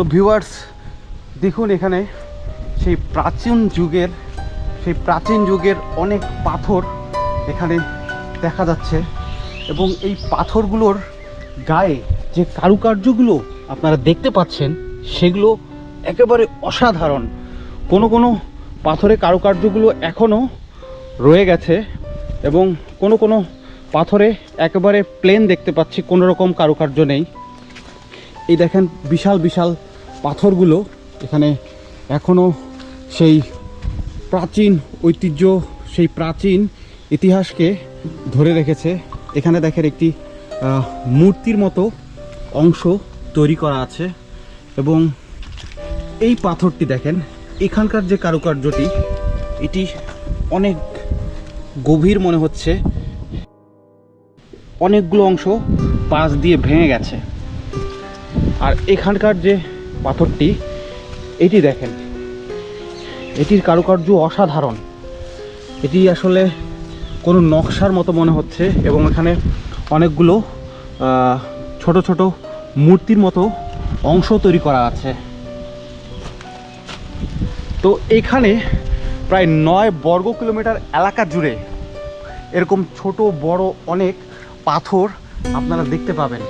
তো ভিউয়ার্স দেখুন এখানে সেই প্রাচীন যুগের, সেই প্রাচীন যুগের অনেক পাথর এখানে দেখা যাচ্ছে এবং এই পাথরগুলোর গায়ে যে কারুকার্যগুলো আপনারা দেখতে পাচ্ছেন, সেগুলো একেবারে অসাধারণ। কোনো কোনো পাথরের কারুকার্যগুলো এখনও রয়ে গেছে এবং কোনো কোনো পাথরে একেবারে প্লেন দেখতে পাচ্ছি, কোনো রকম কারুকার্য নেই। এই দেখেন বিশাল বিশাল পাথরগুলো এখানে এখনও সেই প্রাচীন ঐতিহ্য, সেই প্রাচীন ইতিহাসকে ধরে রেখেছে। এখানে দেখেন একটি মূর্তির মতো অংশ তৈরি করা আছে এবং এই পাথরটি দেখেন, এখানকার যে কারুকার্যটি, এটি অনেক গভীর মনে হচ্ছে। অনেকগুলো অংশ পাশ দিয়ে ভেঙে গেছে। আর এখানকার যে পাথরটি, এটি দেখেন। এটির কারুকার্য অসাধারণ। এটি আসলে কোনো নকশার মতো মনে হচ্ছে এবং এখানে অনেকগুলো ছোট ছোট মূর্তির মতো অংশ তৈরি করা আছে। তো এখানে প্রায় নয় বর্গ কিলোমিটার এলাকা জুড়ে এরকম ছোট, বড় অনেক পাথর আপনারা দেখতে পাবেন।